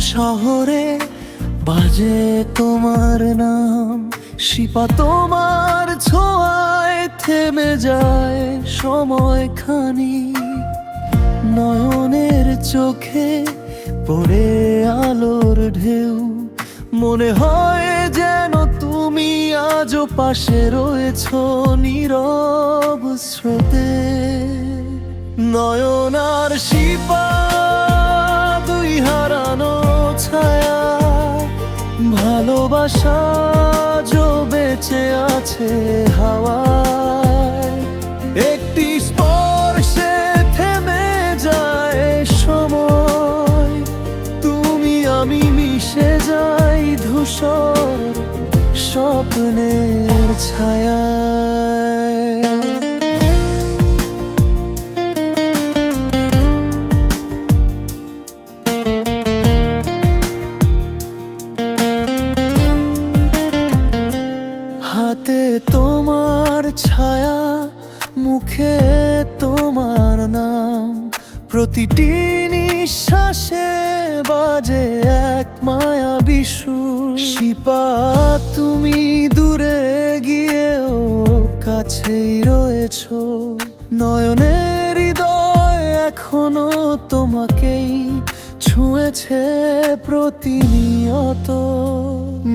শহরে বাজে তোমার নাম। শিপা তোমার ছোঁয়ায় থেমে যায় সময়খানি। নয়নের চোখে পড়ে আলোর ঢেউ। মনে হয় যেন তুমি আজও পাশে রয়েছ নীরব স্রোতে। নয়নার শিপা আছে হাওয়ায়। একটি স্পর্শে থেমে যায় সময়। তুমি আমি মিশে যাই ধূসর স্বপ্নের ছায়ায়। মুখে তোমার নাম। প্রতিটি নিঃশ্বাসে বাজে এক মায়া বিশু শিপা, তুমি দূরে গিয়েও কাছেই রয়েছ। নয়নের হৃদয় এখনও তোমাকেই ছুঁয়েছে প্রতিনিয়ত।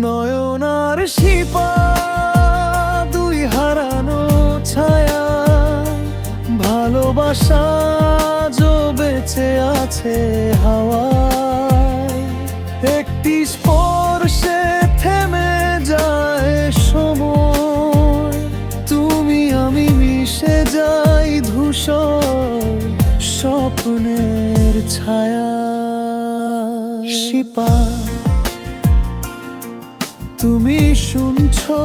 নয়নার শিপা আছে হাওয়ায়। একটি স্পর্শে থেমে যায় সময়। তুমি, আমি মিশে যাই ধূসর স্বপ্নের ছায়া। শিপা, তুমি শুনছো